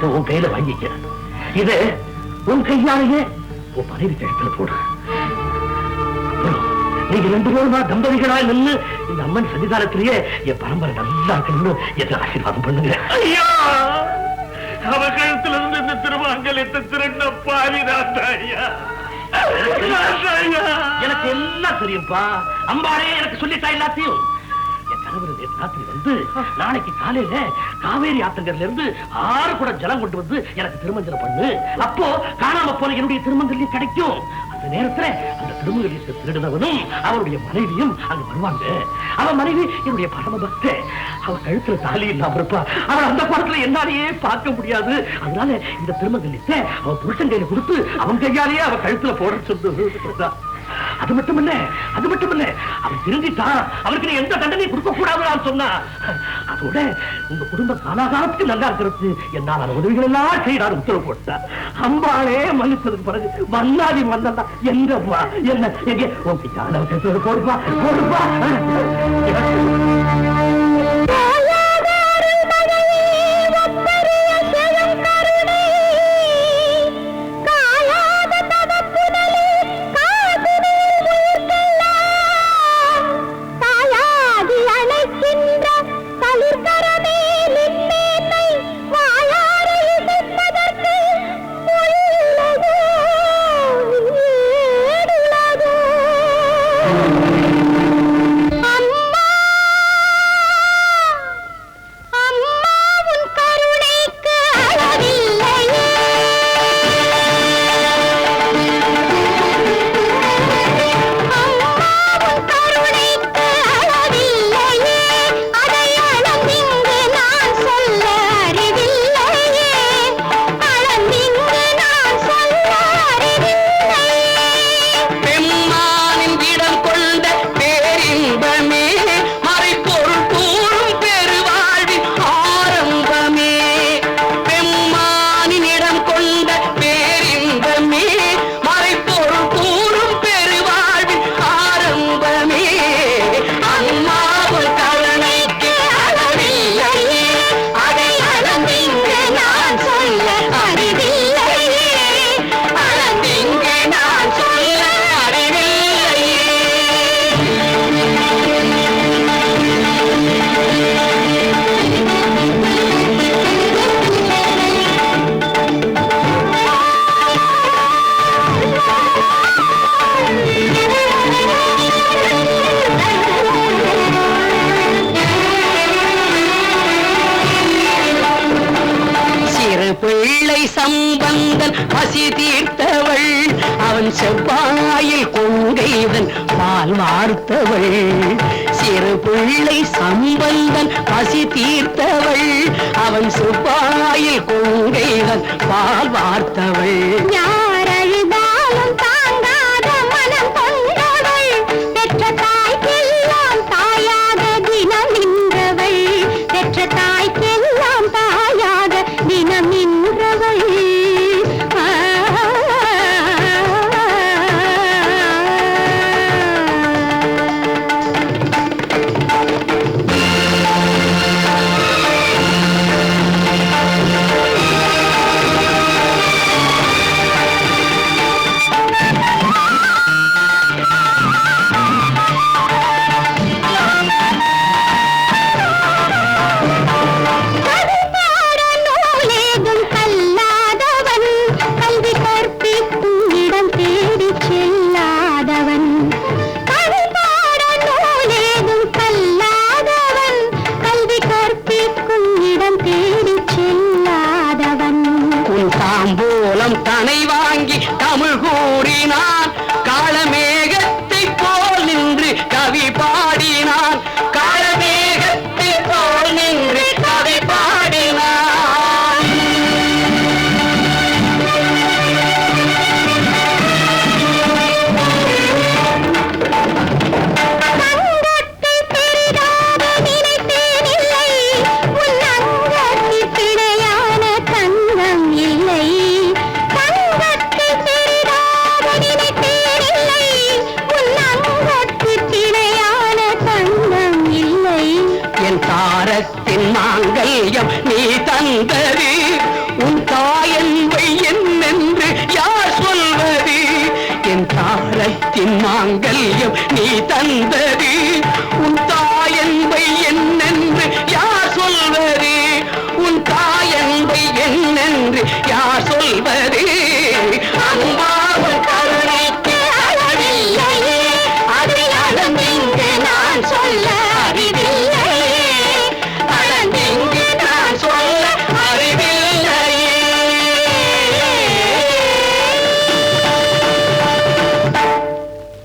பத்திரத்தை உன் கையில வாங்கிக்க இது உன் கையாலேயே உன் மனைவி கழுத்துல போடு. நீங்க ரெண்டு பேருமா தம்பதிகளா நின்னு இந்த அம்மன் சன்னிதானத்திலேயே என் பரம்பரை நல்லா இருக்கணும்னு என்ன ஆசீர்வாதம் பண்ணுங்க. ஐயா! அவ கழுத்துல இருந்து இந்த திருமாங்கலத்தை திருண்ண பாவிதான் ஐயா. எனக்கு எல்லாம் தெரியும்பா. அம்பாரே எனக்கு சொல்லிட்டா எல்லாத்தையும். என் நேற்று ராத்திரி வந்து நாளைக்கு காலையில காவேரி ஆத்தங்கர்ல இருந்து ஆறு கூட ஜலம் கொண்டு வந்து எனக்கு திருமஞ்சனம் பண்ணு. அப்போ காணாம போன என்னுடைய திருமங்கல்யம் கிடைக்கும். அந்த நேரத்துல அந்த திருமங்கல்யத்தை திருடினவனும் அவருடைய மனைவியும் அங்க வருவாங்க. அவ மனைவி என்னுடைய பரம பக்த அவ கழுத்துல தாலி இல்லாம இருப்பா. அவள் அந்த படத்துல என்னாலேயே பார்க்க முடியாது. அதனால இந்த திருமங்கல்யத்தை அவன் புருஷன் கையில கொடுத்து அவன் கையாலேயே அவ கழுத்துல போட சொல்லு. அது மட்டும் இல்ல அது மட்டும் இல்ல அவன் திருந்திட்டான் அவருக்கு நீ எந்த தண்டனையும் கொடுக்க கூடாதுன்னு சொன்னா அதோட உங்க குடும்ப காலாகாலத்துக்கு நல்லா இருக்கிறது. என்னால உதவிகள் எல்லாம் செய்யறாரு உத்தரவு போட்டா. அம்பாலே மன்னிச்சதுக்கு பிறகு மன்னாதி மன்னன் எங்கப்பா என்ன எங்க? உன் பிச்சால போடுப்பா போடுப்பா பிள்ளை சம்பந்தன் பசி தீர்த்தவள். அவன் செவ்வாயில் கொங்கைவன் பால் வார்த்தவள். சிறு பிள்ளை சம்பந்தன் பசி தீர்த்தவள். அவன் செவ்வாயில் கொங்கைவன் பால் வார்த்தவள். தாம்பூலம் தனை வாங்கி தமிழ் கூறினான். காலமேகத்தை போல் நின்று கவி